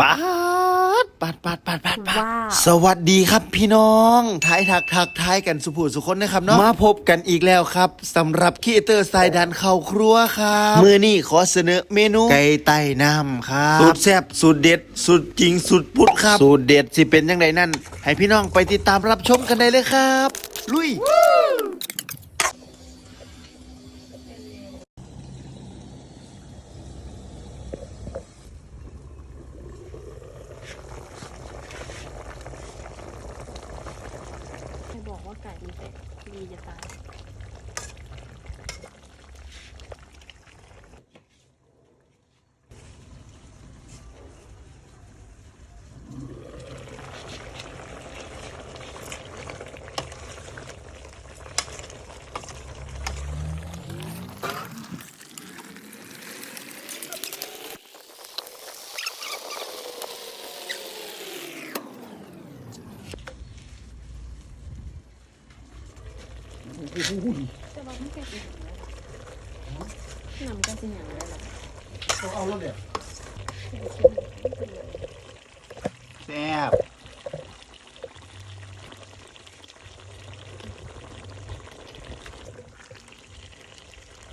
ปาดปาดปาดปาดปาดปาดว้าว สวัสดีครับพี่น้องทายทักทักทายกันสุภูสุคนนะครับเนาะมาพบกันอีกแล้วครับสำหรับคีเตอร์สายดันเข้าครัวครับมือนี้ขอเสนอเมนูไก่ไต้น้ำครับสูตรแซ่บสูตรเด็ดสูตรจริงสูตรพุดครับสูตรเด็ดสิเป็นยังไงนั่น ให้พี่น้องไปติดตามรับชมกันได้เลยครับ ลุย ใครบอกว่าไก่มันเป็ดดีจะตาย จะบอกไม่แก่สิหางแล้วหนำแก่สิหางแล้หรอเอาแล้วเดี๋ยวแซ่บ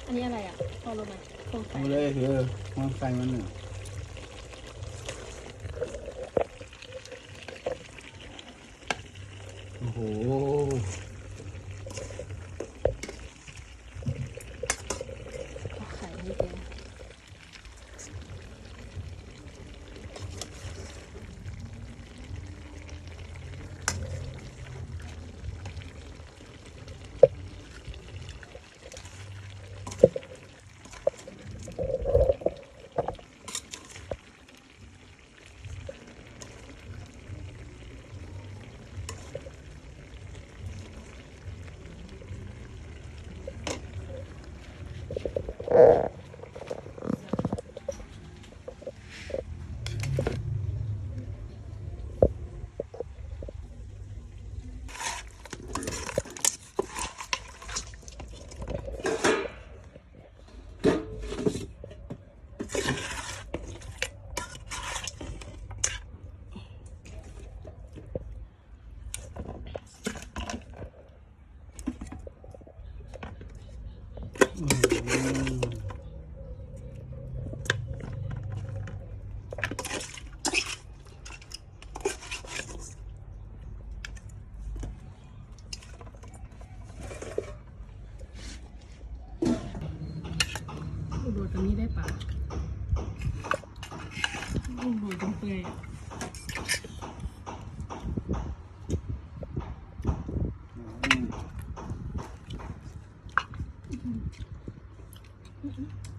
อันนี้อะไรอะพอรู้ไหมโครงไก่เอาเลยเถอะมันใส่มันหนึ่งโอ้โห 呃 โดดตรงนี้ได้ปะโดดตรงเปลือย อ